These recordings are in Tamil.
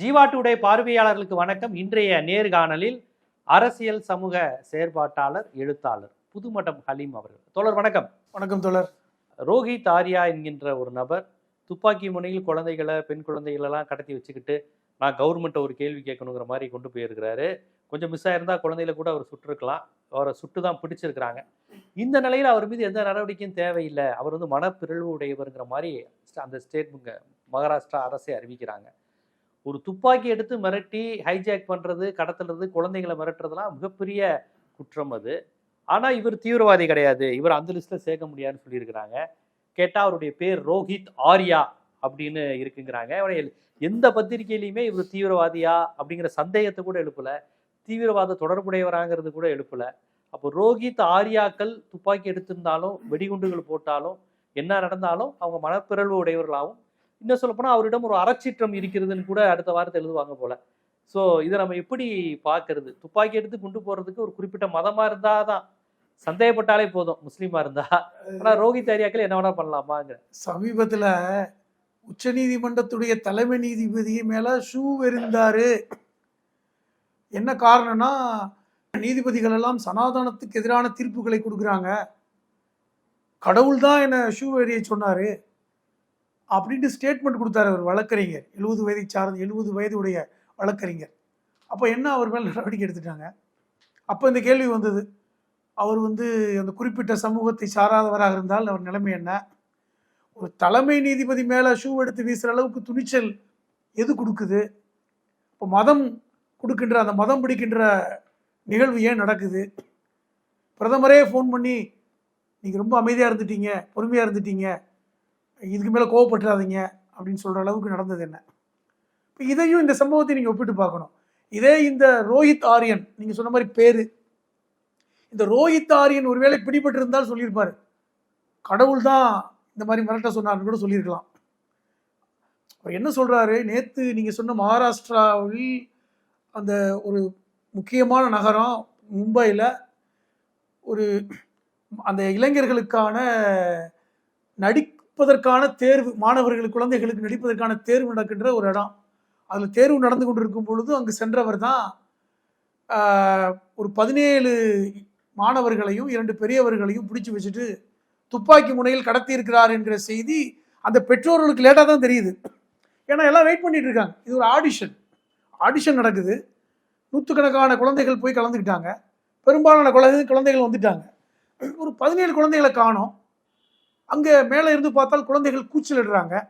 ஜீவா டுடே பார்வையாளர்களுக்கு வணக்கம். இன்றைய நேர்காணலில் அரசியல் சமூக செயற்பாட்டாளர் எழுத்தாளர் புதுமடம் ஹலீம் அவர்கள். தோழர் வணக்கம். வணக்கம் தோழர். ரோஹித் ஆர்யா என்கின்ற ஒரு நபர் துப்பாக்கி முனையில் குழந்தைகளை பெண் குழந்தைகளெல்லாம் கடத்தி வச்சுக்கிட்டு நான் கவர்மெண்ட்டை ஒரு கேள்வி கேட்கணுங்கிற மாதிரி கொண்டு போயிருக்கிறாரு. கொஞ்சம் மிஸ் ஆயிருந்தா குழந்தைகளை கூட அவர் சுட்டிருக்கலாம். அவரை சுட்டு தான் பிடிச்சிருக்கிறாங்க. இந்த நிலையில் அவர் மீது எந்த நடவடிக்கையும் தேவையில்லை. அவர் வந்து மனப்பிறழ்வு உடையவருங்கிற மாதிரி அந்த ஸ்டேட்மெண்ட் மகாராஷ்டிரா அரசை அறிவிக்கிறாங்க. ஒரு துப்பாக்கி எடுத்து மிரட்டி ஹைஜாக் பண்ணுறது கடத்துறது குழந்தைங்களை மிரட்டுறதுலாம் மிகப்பெரிய குற்றம் அது. ஆனால் இவர் தீவிரவாதி கிடையாது. இவர் அந்த லிஸ்ட்டில் சேர்க்க முடியாதுன்னு சொல்லியிருக்கிறாங்க. கேட்டால் அவருடைய பேர் ரோஹித் ஆர்யா அப்படின்னு இருக்குங்கிறாங்க. அவரை எந்த பத்திரிகையிலையுமே இவர் தீவிரவாதியா அப்படிங்கிற சந்தேகத்தை கூட எழுப்பலை. தீவிரவாத தொடர்புடையவராங்கிறது கூட எழுப்பலை. அப்போ ரோஹித் ஆர்யாக்கள் துப்பாக்கி எடுத்திருந்தாலும் வெடிகுண்டுகள் போட்டாலும் என்ன நடந்தாலும் அவங்க மனப்பிறழ்வு உடையவர்களாகவும் இன்னும் சொல்லப்போனால் அவரிடம் ஒரு அறச்சீற்றம் இருக்கிறதுன்னு கூட அடுத்த வாரத்தை எழுதுவாங்க போல. ஸோ இதை நம்ம எப்படி பார்க்கறது? துப்பாக்கி எடுத்து குண்டு போடுறதுக்கு ஒரு குறிப்பிட்ட மதமா இருந்தாதான் சந்தேகப்பட்டாலே போதும் முஸ்லீமா இருந்தா. ஆனால் ரோஹித் ஆரியாக்கள் என்ன வேணா பண்ணலாமாங்க. சமீபத்துல உச்ச நீதிமன்றத்துடைய தலைமை நீதிபதி மேல ஷூ எறிந்தாரு என்ன காரணம்னா நீதிபதிகள் எல்லாம் சனாதனத்துக்கு எதிரான தீர்ப்புகளை கொடுக்குறாங்க. கடவுள் தான் என்னை ஷூ எறிய சொன்னார். அப்படின்ட்டு ஸ்டேட்மெண்ட் கொடுத்தாரு அவர் வழக்கறிஞர். எழுபது வயதை சார்ந்த எழுபது வயதுடைய வழக்கறிஞர். அப்போ என்ன அவர் மேல் நடவடிக்கை எடுத்துட்டாங்க? அப்போ இந்த கேள்வி வந்தது. அவர் வந்து அந்த குறிப்பிட்ட சமூகத்தை சாராதவராக இருந்தால் அவர் நிலைமை என்ன? ஒரு தலைமை நீதிபதி மேலே ஷூ எடுத்து வீசுகிற அளவுக்கு துணிச்சல் எது கொடுக்குது? இப்போ மதம் கொடுக்கின்ற அந்த மதம் பிடிக்கின்ற நிகழ்வு ஏன் நடக்குது? பிரதமரே ஃபோன் பண்ணி நீங்கள் ரொம்ப அமைதியாக இருந்துட்டீங்க பொறுமையாக இருந்துட்டீங்க இதுக்கு மேலே கோவப்பட்டுறாதீங்க அப்படின்னு சொல்கிற அளவுக்கு நடந்தது என்ன? இப்போ இதையும் இந்த சம்பவத்தை நீங்கள் ஒப்பிட்டு பார்க்கணும். இதே இந்த ரோஹித் ஆரியன் நீங்கள் சொன்ன மாதிரி பேர். இந்த ரோஹித் ஆரியன் ஒருவேளை பிடிபட்டிருந்தால் சொல்லியிருப்பார். கடவுள் தான் இந்த மாதிரி மிரட்ட சொன்னார்னு கூட சொல்லியிருக்கலாம். அவர் என்ன சொல்கிறாரு நேற்று நீங்கள் சொன்ன மகாராஷ்டிராவில் அந்த ஒரு முக்கியமான நகரம் மும்பையில் ஒரு அந்த இளைஞர்களுக்கான நடிப்பதற்கான தேர்வு மாணவர்கள் குழந்தைகளுக்கு நடிப்பதற்கான தேர்வு நடக்கின்ற ஒரு இடம். அதில் தேர்வு நடந்து கொண்டிருக்கும் பொழுது அங்கு சென்றவர் தான் ஒரு பதினேழு மாணவர்களையும் இரண்டு பெரியவர்களையும் பிடிச்சி வச்சுட்டு துப்பாக்கி முனையில் கடத்தி இருக்கிறார் என்கிற செய்தி அந்த பெற்றோர்களுக்கு லேட்டாக தான் தெரியுது. ஏன்னா எல்லாம் வெயிட் பண்ணிட்டு இருக்காங்க. இது ஒரு ஆடிஷன். ஆடிஷன் நடக்குது. நூற்றுக்கணக்கான குழந்தைகள் போய் கலந்துக்கிட்டாங்க. பெரும்பாலான குழந்தை குழந்தைகள் வந்துட்டாங்க. ஒரு பதினேழு குழந்தைகளை காணோம். அங்கே மேலே இருந்து பார்த்தால் குழந்தைகள் கூச்சலிடுறாங்க.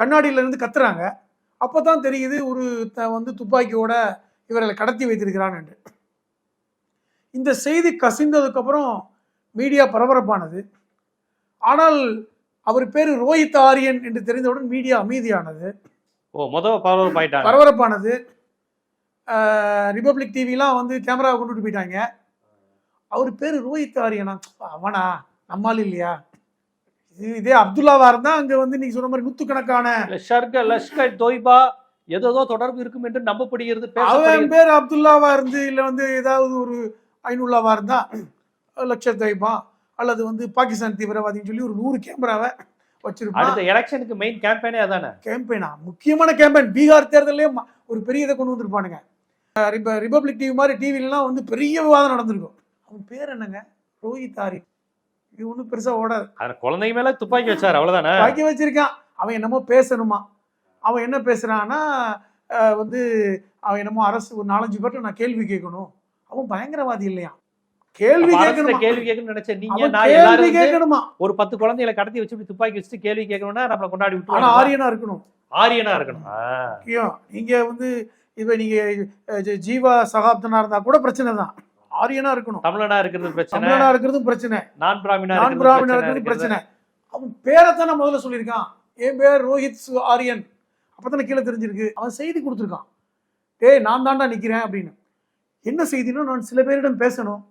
கண்ணாடியில இருந்து கத்துறாங்க. அப்போ தான் தெரியுது ஒரு த- வந்து துப்பாக்கியோட இவர்களை கடத்தி வைத்திருக்கிறான் என்று. இந்த செய்தி கசிந்ததுக்கப்புறம் மீடியா பரபரப்பானது. ஆனால் அவர் பேர் ரோஹித் ஆரியன் என்று தெரிந்தவுடன் மீடியா அமைதியானது. ஓ முத பரபரப்பாயிட்டாங்க. பரபரப்பானது. ஆஹ் ரிபப்ளிக் டிவிலாம் வந்து கேமராவை கொண்டுட்டு போயிட்டாங்க. அவர் பேர் ரோஹித் ஆரியனா? அவனா? நம்மால் இல்லையா? இது அப்துல்லாவா இருந்தா அங்க வந்து நீங்க சொன்ன மாதிரி நூத்துக்கணக்கான ஷர்க லஷ்கர் தொய்பா ஏதோ தொடர்பு இருக்கும் என்று நம்பப்படுகிறது அவன் பேர் அப்துல்லாவா இருந்து இல்ல வந்து ஏதாவது ஒரு ஐநூல்லாவா இருந்தா லட்ச தைபா அல்லது வந்து பாகிஸ்தான் தீவிரவாதின்னு சொல்லி ஒரு நூறு கேமராவை வச்சிருப்பான். அடுத்த எலெக்ஷனுக்கு மெயின் கேம்பெயினே அதானே? கேம்பெயினா முக்கியமான கேம்பெயின் பீகார் தேர்தலே ஒரு பெரிய இதை கொண்டு வந்திருப்பானுங்க. ரிபப்ளிக் டிவி மாதிரி டிவிலாம் வந்து பெரிய விவாதம் நடந்திருக்கும். அவன் பேர் என்னங்க? ரோஹித் ஆரி. இது ஒன்றும் பெருசா ஓடாது. அந்த குழந்தைங்க மேல துப்பாக்கி வச்சாரு அவ்வளவுதானே? பாக்கி வச்சிருக்கான். அவன் என்னமோ பேசணுமா? அவன் என்ன பேசுறான்னா அஹ் வந்து அவன் என்னமோ அரசு ஒரு நாலஞ்சு பேர்ட்ட நான் கேள்வி கேட்கணும். அவன் பயங்கரவாதி இல்லையா? கேள்வி கேட்கணுமா? கேள்வி கேட்கணும்னு நினைச்சேன் நீங்க நான் கேள்வி கேட்கணுமா? ஒரு பத்து குழந்தைகளை கடத்தி வச்சு துப்பாக்கி வச்சுட்டு கேள்வி கேட்கணும்னா நம்மளை கொண்டாடி ஆனா விட்டு ஆரியனா இருக்கணும். ஆரியனா இருக்கணும். முக்கியம் நீங்க வந்து இப்ப நீங்க ஜீவா சகாப்தனா இருந்தா கூட பிரச்சனை தான். ஆரியனா இருக்கணும். தமிழனா இருக்கிறது பிரச்சனை. தமிழனா இருக்கிறதும் பிரச்சனை. நான் பிராமினா நான் பிராமணா இருக்கிறதும் பிரச்சனை. அவன் பேரைத்தானே முதல்ல சொல்லியிருக்கான். என் பேர் ரோஹித் ஆரியன். அப்பதானே கீழே தெரிஞ்சிருக்கு. அவன் செய்தி கொடுத்துருக்கான். டேய் நான் தாண்டா நிக்கிறேன் அப்படின்னு. என்ன செய்தினா நான் சில பேரிடம் பேசணும்.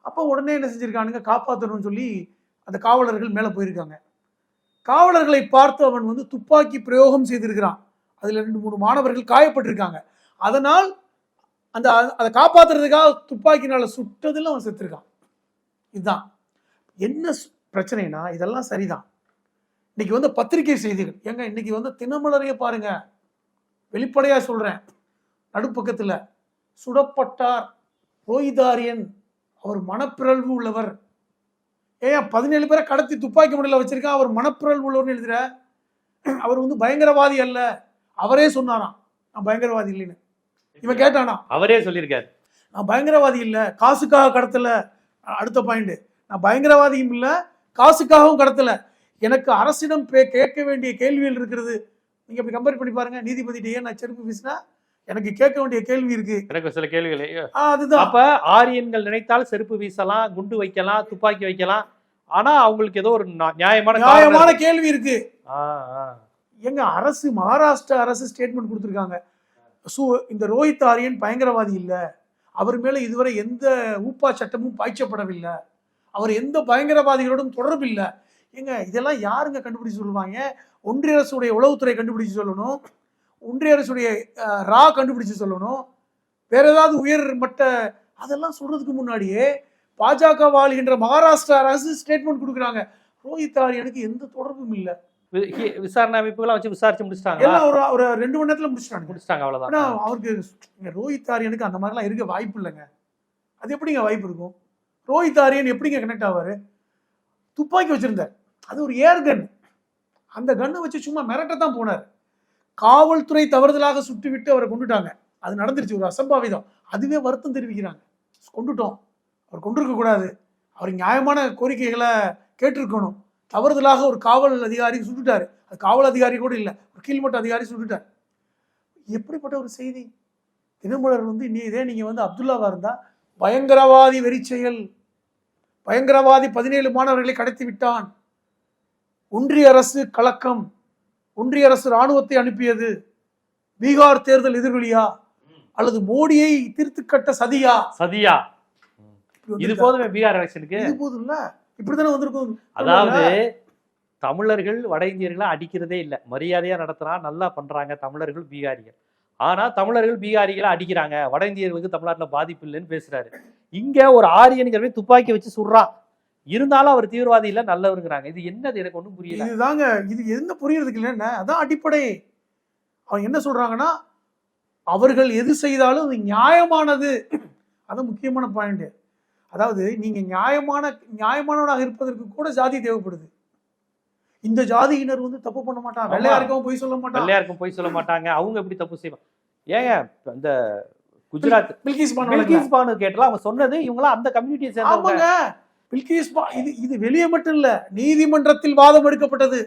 அப்போ உடனே என்ன செஞ்சிருக்கானுங்க? காப்பாற்றணும்னு சொல்லி அந்த காவலர்கள் மேலே போயிருக்காங்க. காவலர்களை பார்த்து அவன் வந்து துப்பாக்கி பிரயோகம் செய்திருக்கிறான். அதுல ரெண்டு மூணு மாணவர்கள் காயப்பட்டிருக்காங்க. அதனால் அந்த அதை காப்பாத்துறதுக்காக துப்பாக்கினால சுட்டதில் அவன் செத்துருக்கான். இதுதான். என்ன பிரச்சனைனா இதெல்லாம் சரிதான். இன்னைக்கு வந்து பத்திரிகை செய்திகள். ஏங்க இன்னைக்கு வந்து தினமலரையே பாருங்க. வெளிப்படையாக சொல்கிறேன் நடுப்பக்கத்தில் சுடப்பட்டார் ரோஹிதாரியன் அவர் மனப்பிறழ்வு உள்ளவர். ஏன் பதினேழு பேரை கடத்தி துப்பாக்கி முடியல வச்சிருக்கா அவர் மனப்பிறழ்வு உள்ளவர்னு எழுதுகிற அவர் வந்து பயங்கரவாதி அல்ல. அவரே சொன்னாராம் நான் பயங்கரவாதி இல்லைன்னு. இவன் கேட்டானா? அவரே சொல்லியிருக்காரு. நான் பயங்கரவாதி இல்லை காசுக்காக கடத்தல. அடுத்த பாயிண்ட் நான் பயங்கரவாதியும் இல்லை காசுக்காகவும் கடத்தல. எனக்கு அரசிடம் பே- கேட்க வேண்டிய கேள்விகள் இருக்கிறது. நீங்க அப்படி கம்பேர் பண்ணி பாருங்க. நீதிபதிட்ட ஏன் நான் செருப்பு வீசினா எனக்கு கேட்க வேண்டிய கேள்வி இருக்கு. எனக்கு சில கேள்விகள் அதுதான். அப்ப ஆரியன்கள் நினைத்தால் செருப்பு வீசலாம் குண்டு வைக்கலாம் துப்பாக்கி வைக்கலாம். ஆனா அவங்களுக்கு ஏதோ ஒரு நியாயமான நியாயமான. கேள்வி இருக்கு. எங்க அரசு மகாராஷ்டிரா அரசு ஸ்டேட்மெண்ட் கொடுத்துருக்காங்க. சூ இந்த ரோஹித் ஆரியன் பயங்கரவாதி இல்லை. அவர் மேலே இதுவரை எந்த ஊப்பா சட்டமும் பாய்ச்சப்படவில்லை. அவர் எந்த பயங்கரவாதிகளோடும் தொடர்பு இல்லை. ஏங்க இதெல்லாம் யாருங்க கண்டுபிடிச்சு சொல்லுவாங்க? ஒன்றிய அரசுடைய உளவுத்துறை கண்டுபிடிச்சு சொல்லணும். ஒன்றிய அரசுடைய ரா கண்டுபிடிச்சு சொல்லணும். வேற ஏதாவது உயர் மட்ட அதெல்லாம் சொல்றதுக்கு முன்னாடியே பாஜக வாழ்கின்ற மகாராஷ்டிரா அரசு ஸ்டேட்மெண்ட் கொடுக்குறாங்க. ரோஹித் ஆரியனுக்கு எந்த தொடர்பும் இல்லை. விசாரணை அமைப்புகளை வச்சு விசாரிச்சு முடிச்சிட்டாங்களா? எல்லாம் ஒரு ஒரு ரெண்டு மணி நேரத்துல முடிச்சிட்டாங்க. முடிச்சிட்டாங்க ஆனா அவ்வளவுதான் அவருக்கு ரோஹித் ஆரியனுக்கு அந்த மாதிரிலாம் இருக்க வாய்ப்பு இல்லைங்க. அது எப்படிங்க வாய்ப்பு இருக்கும்? ரோஹித் ஆரியன் எப்படிங்க கனெக்ட் ஆவாரு? துப்பாக்கி வச்சிருந்தார். அது ஒரு ஏர் கன் அந்த கன்னை வச்சு சும்மா மிரட்ட தான் போனார். காவல்துறை தவறுதலாக சுட்டுவிட்டு அவரை கொண்டுட்டாங்க. அது நடந்துருச்சு. ஒரு அசம்பாவிதம். அதுவே வருத்தம் தெரிவிக்கிறாங்க. கொண்டுட்டோம். அவர் கொண்டிருக்க கூடாது அவர் நியாயமான கோரிக்கைகளை கேட்டிருக்கணும். தவறுதலாக ஒரு காவல் அதிகாரி சுட்டுட்டாரு அது காவல் அதிகாரி கூட இல்லை ஒரு கீழ்மட்ட அதிகாரி சுட்டுட்டார் எப்படிப்பட்ட ஒரு செய்தி? தினமலர் வந்து நீ இதே நீங்க வந்து அப்துல்லாவா இருந்தா பயங்கரவாதி வெறி செயல். பயங்கரவாதி பதினேழு மாணவர்களை கடத்தி விட்டான். ஒன்றிய அரசு கலக்கம். ஒன்றிய அரசு ராணுவத்தை அனுப்பியது. பீகார் தேர்தல் எதிர்வலியா அல்லது மோடியை தீர்த்து கட்ட சதியா? சதியா. இது? போதுமே பீகார் எலெக்ஷனுக்கு? இது போதும் இல்ல இப்படித்தானே வந்திருக்கும். அதாவது தமிழர்கள் வட இந்தியர்களை அடிக்கிறதே இல்ல. மரியாதையா நடத்துறான் நல்லா பண்றாங்க தமிழர்கள் பீகாரிகள். ஆனா தமிழர்கள் பீகாரிகளை அடிக்கிறாங்க. வட இந்தியர்களுக்கு தமிழ்நாட்டுல பாதிப்பு இல்லைன்னு பேசுறாரு. இங்க ஒரு ஆரியனுங்கிறவே துப்பாக்கி வச்சு சுடுறான் இருந்தாலும் அவர் தீவிரவாதி இல்ல நல்லவருங்கிறாங்க. இது என்னது? எனக்கு ஒண்ணும் புரியல. இதுதாங்க இது என்ன புரியறதுக்கு இல்லைன்னா அதான் அடிப்படை. அவங்க என்ன சொல்றாங்கன்னா அவர்கள் எது செய்தாலும் அது நியாயமானது. அது முக்கியமான பாயிண்ட் அதாவது நீங்க நியாயமான நியாயமானவனாக இருப்பதற்கு கூட ஜாதி தேவைப்படுது. இந்த ஜாதியினர் வந்து தப்பு பண்ண மாட்டான் ஆமா. வெள்ளையாருக்கவும் போய் சொல்ல மாட்டான் வெள்ளையாருக்கும் போய் சொல்ல மாட்டாங்க. அவங்க எப்படி தப்பு செய்வாங்க ஏங்க இந்த குஜராத் பில்கிஸ் பானு பில்கிஸ் பானு கேட்டலாம் அவங்க சொன்னது இவங்களாம் அந்த கம்யூனிட்டியை சேர்ந்தவங்க. பில்கிஸ் பா இது இது வெளியே மட்டும் இல்ல நீதிமன்றத்தில் வாதம் எடுக்கப்பட்டது.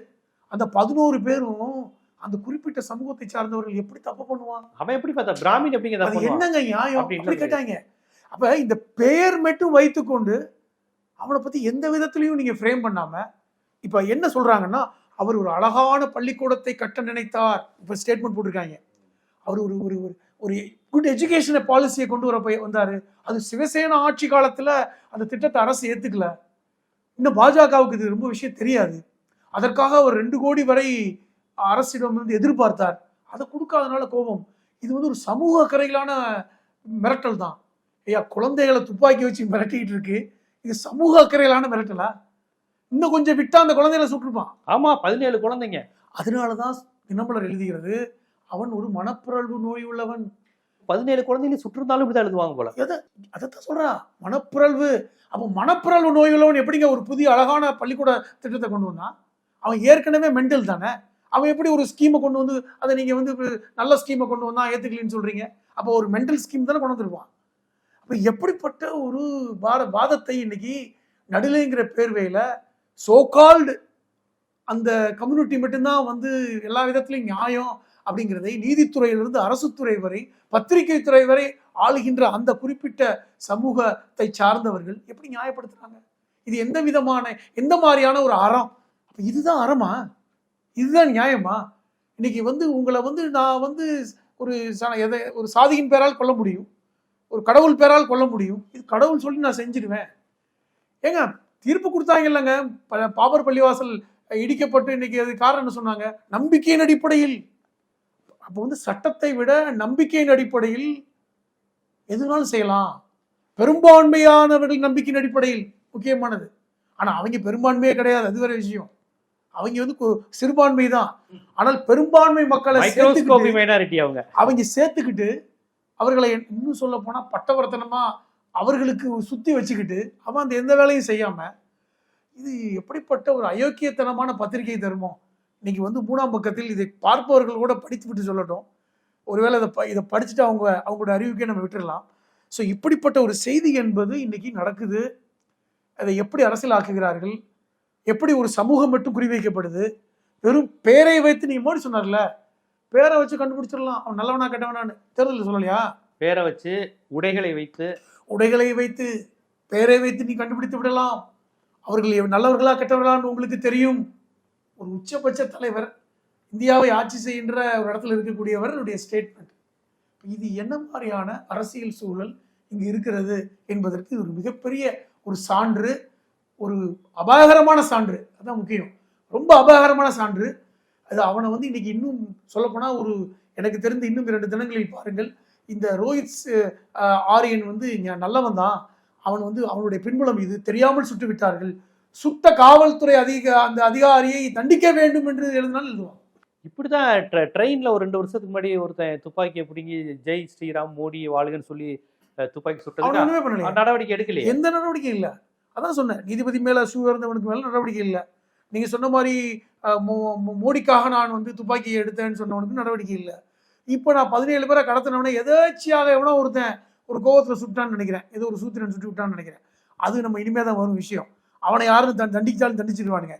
அந்த பதினோரு பேரும் அந்த குறிப்பிட்ட சமூகத்தை சார்ந்தவர்கள் எப்படி தப்பு பண்ணுவாங்க? அவன் எப்படி பார்த்தா பிராமின் எப்படிங்க பண்ணுவான்? என்னங்க நியாயம்? அப்படி அப்படி இல்ல. கேட்டாங்க. அப்ப இந்த பெயர் மட்டும் வைத்துக்கொண்டு அவனை பத்தி எந்த விதத்திலையும் நீங்க ஃப்ரேம் பண்ணாம இப்ப என்ன சொல்றாங்கன்னா அவர் ஒரு அழகான பள்ளிக்கூடத்தை கட்ட நினைத்தார். இப்ப ஸ்டேட்மெண்ட் போட்டிருக்காங்க. அவர் ஒரு ஒரு ஒரு ஒரு குட் எஜுகேஷன் பாலிசியை கொண்டு வர போய் வந்தாரு. அது சிவசேனா ஆட்சி காலத்துல அந்த திட்டத்தை அரசு ஏத்துக்கல. இன்னும் பாஜகவுக்கு இது ரொம்ப விஷயம் தெரியாது. அதற்காக அவர் ரெண்டு கோடி வரை அரசிடம் வந்து எதிர்பார்த்தார். அதை கொடுக்காதனால கோபம். இது வந்து ஒரு சமூக அக்கறையிலான மிரட்டல் தான். ஐயா குழந்தைகளை துப்பாக்கி வச்சு மிரட்டிட்டு இருக்கு. இது சமூக அக்கறையிலான மிரட்டலா? இன்னும் கொஞ்சம் விட்டா அந்த குழந்தைகளை சுட்டுருப்பான். ஆமா பதினேழு குழந்தைங்க. அதனாலதான் தினமலர் எழுதுகிறது அவன் ஒரு மனப்பிறழ்வு நோய் உள்ளவன். பதினேழு குழந்தைங்க சுற்றிருந்தாலும் இப்படிதான் எழுதுவாங்க போல. அதைத்தான் சொல்றா மனப்பிறழ்வு. அப்போ மனப்பிறழ்வு நோய் உள்ளவன் எப்படிங்க ஒரு புதிய அழகான பள்ளிக்கூட திட்டத்தை கொண்டு வந்தான்? அவன் ஏற்கனவே மெண்டல் தானே? அவன் எப்படி ஒரு ஸ்கீமை கொண்டு வந்து அதை நீங்க வந்து நல்ல ஸ்கீமை கொண்டு வந்தா ஏத்துக்கலன்னு சொல்றீங்க? அப்போ ஒரு மெண்டல் ஸ்கீம் தானே கொண்டு வந்துருப்பான். அப்போ எப்படிப்பட்ட ஒரு வாத வாதத்தை இன்னைக்கு நடுலைங்கிற பேர்வையில் சோகால்டு அந்த கம்யூனிட்டி மட்டும்தான் வந்து எல்லா விதத்துலையும் நியாயம் அப்படிங்கிறதை நீதித்துறையிலிருந்து அரசு துறை வரை பத்திரிகை துறை வரை ஆளுகின்ற அந்த குறிப்பிட்ட சமூகத்தை சார்ந்தவர்கள் எப்படி நியாயப்படுத்துறாங்க? இது எந்த விதமான எந்த மாதிரியான ஒரு அறம்? அப்போ இதுதான் அறமா? இதுதான் நியாயமா? இன்னைக்கு வந்து உங்களை வந்து நான் வந்து ஒரு எதை ஒரு சாதியின் பேரால் கொல்ல முடியும். ஒரு கடவுள் பேரால் கொல்ல முடியும். இது கடவுள் சொல்லி நான் செஞ்சிடுவேன். ஏங்க தீர்ப்பு கொடுத்தாங்க இல்லைங்க பாபர் பள்ளிவாசல் இடிக்கப்பட்டு இன்னைக்கு அது காரணம் என்ன சொன்னாங்க? நம்பிக்கையின் அடிப்படையில். அப்போ வந்து சட்டத்தை விட நம்பிக்கையின் அடிப்படையில் எதுனாலும் செய்யலாம். பெரும்பான்மையானவர்கள் நம்பிக்கையின் அடிப்படையில் முக்கியமானது. ஆனா அவங்க பெரும்பான்மையே கிடையாது. அது வேற விஷயம். அவங்க வந்து சிறுபான்மை தான் ஆனால் பெரும்பான்மை மக்களை அவங்க. அவங்க சேர்த்துக்கிட்டு அவர்களை இன்னும் சொல்ல போனால் பட்டவர்த்தனமாக அவர்களுக்கு சுற்றி வச்சுக்கிட்டு அவன் அந்த எந்த வேலையும் செய்யாமல் இது எப்படிப்பட்ட ஒரு அயோக்கியத்தனமான பத்திரிகை தருமோ இன்னைக்கு வந்து மூணாம் பக்கத்தில் இதை பார்ப்பவர்கள் கூட படித்து விட்டு சொல்லட்டும். ஒருவேளை இதை ப- இதை படிச்சுட்டு அவங்க அவங்களோட அறிவுக்கே நம்ம விட்டுறலாம். ஸோ இப்படிப்பட்ட ஒரு செய்தி என்பது இன்னைக்கு நடக்குது. அதை எப்படி அரசியலாக்குகிறார்கள்? எப்படி ஒரு சமூகம் மட்டும் குறிவைக்கப்படுது? வெறும் பேரை வைத்து நீ மோடி சொன்னார்ல? பேரை வச்சு கண்டுபிடிச்சிடலாம். அவன் நல்லவனா கெட்டவனான்னு. தேர்தலில் சொல்லலையா? பேரை வச்சு உடைகளை வைத்து. உடைகளை வைத்து பெயரை வைத்து நீ கண்டுபிடித்து விடலாம். அவர்கள் நல்லவர்களா கெட்டவர்களான்னு உங்களுக்கு தெரியும். ஒரு உச்சபட்ச தலைவர் இந்தியாவை ஆட்சி செய்கின்ற ஒரு இடத்துல இருக்கக்கூடியவருடைய ஸ்டேட்மெண்ட் இது என்ன மாதிரியான அரசியல் சூழல் இங்கு இருக்கிறது என்பதற்கு ஒரு மிகப்பெரிய ஒரு சான்று ஒரு அபாயகரமான சான்று. அதான் முக்கியம். ரொம்ப அபாயகரமான சான்று. அது அவனை வந்து இன்னைக்கு இன்னும் சொல்லப்போனால் ஒரு எனக்கு தெரிந்து இன்னும் இரண்டு தினங்களில் பாருங்கள் இந்த ரோஹித் ஆரியன் வந்து நல்லவன் தான். அவன் வந்து அவனுடைய பின்புலம் இது. தெரியாமல் சுட்டு விட்டார்கள். சுட்ட காவல்துறை அதிக அந்த அதிகாரியை தண்டிக்க வேண்டும் என்று எழுதினால் எழுதுவான் இப்படிதான் ட்ர- ட்ரெயின்ல ஒரு ரெண்டு வருஷத்துக்கு முன்னாடி ஒருத்தன் துப்பாக்கியை பிடுங்கி ஜெய் ஸ்ரீராம் மோடி வாழ்கன்னு சொல்லி துப்பாக்கி பண்ணலையே. நடவடிக்கை எடுக்கலையே. எந்த நடவடிக்கையும் இல்லை. அதான் சொன்னேன் நீதிபதி மேல ஷூ இருந்தவனுக்கு மேல நடவடிக்கை இல்லை. நீங்க சொன்ன மாதிரி மோடிக்காக நான் வந்து துப்பாக்கியை எடுத்தேன்னு சொன்னவனுக்கு நடவடிக்கை இல்லை. இப்போ நான் பதினேழு பேரை கடத்தினவனே எதேச்சியாக எவனோ ஒருத்தன் ஒரு கோவத்துல சுட்டான்னு நினைக்கிறேன். ஏதோ ஒரு சூத்திரன் சுட்டு விட்டான்னு நினைக்கிறேன். அது நம்ம இனிமே தான் வரும் விஷயம். அவனை யாரும் தண்- தண்டிச்சாலும் தண்டிச்சிருவானுங்க.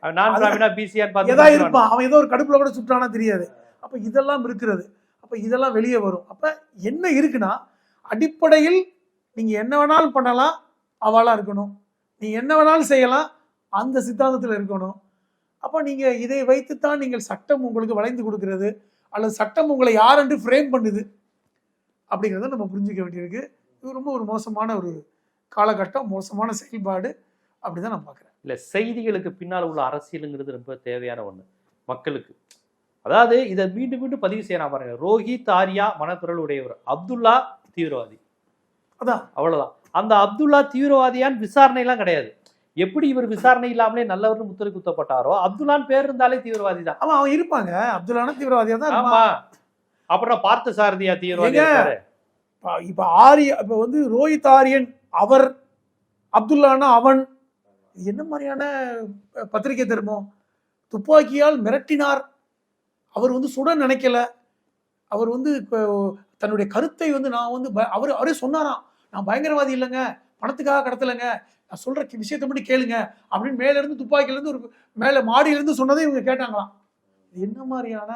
எதா இருப்பான். அவன் ஏதோ ஒரு கடுப்புல கூட சுட்டானா தெரியாது. அப்ப இதெல்லாம் இருக்கிறது. அப்ப இதெல்லாம் வெளியே வரும். அப்ப என்ன இருக்குன்னா அடிப்படையில் நீங்க என்ன வேணாலும் பண்ணலாம் அவளா இருக்கணும். நீ என்ன வேணாலும் செய்யலாம் அந்த சித்தாந்தத்துல இருக்கணும். அப்ப நீங்க இதை வைத்துத்தான் நீங்கள் சட்டம் உங்களுக்கு வளைந்து கொடுக்கிறது அல்லது சட்டம் உங்களை யார் என்று ஃப்ரேம் பண்ணுது அப்படிங்கிறத நம்ம புரிஞ்சுக்க வேண்டியிருக்கு. இது ரொம்ப ஒரு மோசமான ஒரு காலகட்டம் மோசமான செயல்பாடு அப்படிதான் நான் பார்க்குறேன். இல்ல செய்திகளுக்கு பின்னால் உள்ள அரசியலுங்கிறது ரொம்ப தேவையான ஒண்ணு. மக்களுக்கு. அதாவது இதை மீண்டும் மீண்டும் பதிவு செய்யலாம் பாருங்க. ரோஹித் ஆர்யா மனக்குரல் உடையவர். அப்துல்லா தீவிரவாதி. அதான். அவ்வளவுதான். அந்த அப்துல்லா தீவிரவாதியான் விசாரணை எல்லாம் கிடையாது. எப்படி இவர் விசாரணை இல்லாமலே நல்லவர்னு முத்திரை குத்தப்பட்டாரோ அப்துல்லான் பேர் இருந்தாலே தீவிரவாதி தான் அவன் அவன் இருப்பாங்க. அப்துல்லான தீவிரவாதியா தான். ஆமா. அப்புறம் பார்த்த சாரதியா தீவிரவாதி. இப்ப- ஆரிய இப்ப வந்து ரோஹித் ஆரியன் அவர் அப்துல்லானா அவன் என்ன மாதிரியான பத்திரிகை தருமோ துப்பாக்கியால் மிரட்டினார். அவர் வந்து சுட நினைக்கல. அவர் வந்து தன்னுடைய கருத்தை வந்து நான் வந்து அவர் அவரே சொன்னாராம். நான் பயங்கரவாதி இல்லைங்க. பணத்துக்காக கடத்தலைங்க. நான் சொல்ற கி- விஷயத்தை மட்டும் கேளுங்க அப்படின்னு மேல இருந்து துப்பாக்கில இருந்து ஒரு மேல மாடியில இருந்து சொன்னதை இவங்க கேட்டாங்களாம். இது என்ன மாதிரியான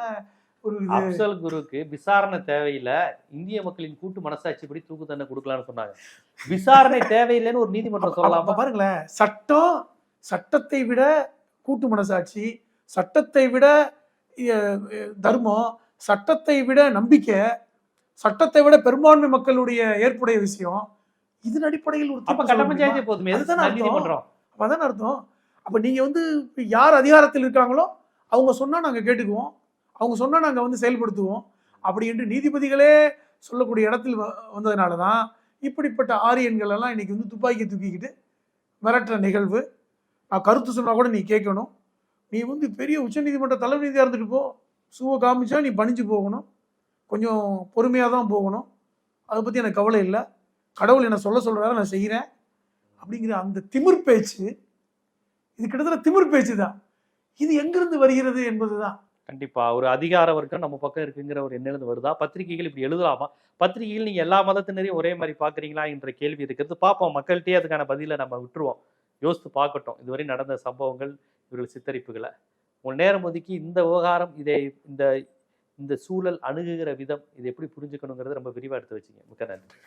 ஒரு அப்சல் குருக்கு விசாரணை தேவையில்லை. இந்திய மக்களின் கூட்டு மனசாட்சிப்படி தூக்கு தண்டனை கொடுக்கலாம்னு சொன்னாங்க. விசாரணை தேவையில்லைன்னு ஒரு நீதிமன்றம் அப்ப சொல்லலாமா? பாருங்களேன். சட்டம் சட்டத்தை விட கூட்டு மனசாட்சி சட்டத்தை விட தர்மம் சட்டத்தை விட நம்பிக்கை சட்டத்தை விட பெரும்பான்மை மக்களுடைய ஏற்புடைய விஷயம் இதன் அடிப்படையில் ஒரு அப்ப கட்ட? பஞ்சாயத்தே போதுமே. நீதிமன்றம் அப்ப அதானே அர்த்தம். அப்ப நீங்க வந்து இப்ப யார் அதிகாரத்தில் இருக்காங்களோ அவங்க சொன்னா நாங்க கேட்டுக்குவோம். அவங்க சொன்னா நாங்க வந்து செயல்படுத்துவோம். அப்படி என்று நீதிபதிகளே சொல்லக்கூடிய இடத்தில் வ- வந்ததுனாலதான் இப்படிப்பட்ட ஆரியன்கள் எல்லாம் இன்னைக்கு வந்து துப்பாக்கி தூக்கிக்கிட்டு மிரட்டுற நிகழ்வு. நான் கருத்து சொன்னா கூட நீ கேட்கணும். நீ வந்து பெரிய உச்சநீதிமன்ற தலைமை நீதியாக இருந்துட்டு போ. சூவை காமிச்சா நீ பணிஞ்சு போகணும். கொஞ்சம் பொறுமையாக தான் போகணும். அதை பற்றி எனக்கு கவலை இல்லை. கடவுள் என்ன சொல்ல சொல்கிறாரு நான் செய்கிறேன் அப்படிங்கிற அந்த திமிர் பேச்சு இது கிட்டத்தட்ட திமிர் பேச்சு தான் இது எங்கிருந்து வருகிறது என்பது தான் கண்டிப்பாக ஒரு அதிகார வர்க்கம் நம்ம பக்கம் இருக்குங்கிற ஒரு எண்ணிலிருந்து வருதா? பத்திரிகைகள் இப்படி எழுதலாமா? பத்திரிகைகள் நீங்கள் எல்லா மதத்தினரையும் ஒரே மாதிரி பார்க்குறீங்களா என்ற கேள்வி இருக்கிறது. பார்ப்போம் மக்கள்கிட்டயே அதுக்கான பதிலை நம்ம விட்டுருவோம். யோசித்து பார்க்கட்டும். இதுவரை நடந்த சம்பவங்கள் இவர்கள் சித்தரிப்புகளை. உங்கள் நேரம் ஒதுக்கி இந்த விவகாரம் இதை இந்த இந்த சூழல் அணுகுகிற விதம் இதை எப்படி புரிஞ்சுக்கணுங்கிறத ரொம்ப விரிவாக எடுத்து வச்சுங்க. மிக்க நன்றி.